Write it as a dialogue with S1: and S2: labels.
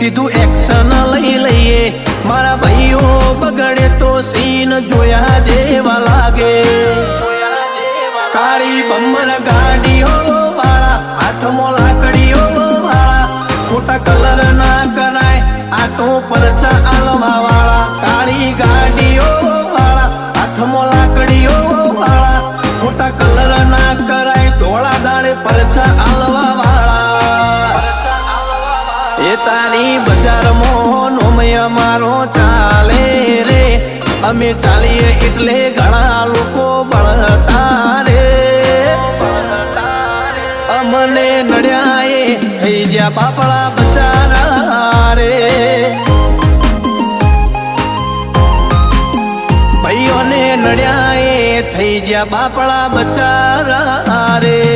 S1: સીધું એક્શન લઈ લઈએ. મારા ભાઈઓ બગડે તો સીન જોયા જેવા લાગે. કાળી બમ્બર ગાડીઓ વાળા, હાથમાં લાકડીઓ વાળા, ખોટા કલર ના કરાય, આ તો પરચા આલવા વાળા. કાળી ગાડીઓ વાળા, હાથમાં એ તારી બજારમાં નોમય અમારો ચાલે રે. અમે ચાલીએ એટલે ઘણા લોકો બળતા રે. અમને નડ્યા થઈ ગયા બાપડા બચારા રે. ભાઈઓને નડ્યા થઈ ગયા બાપડા બચારા રે.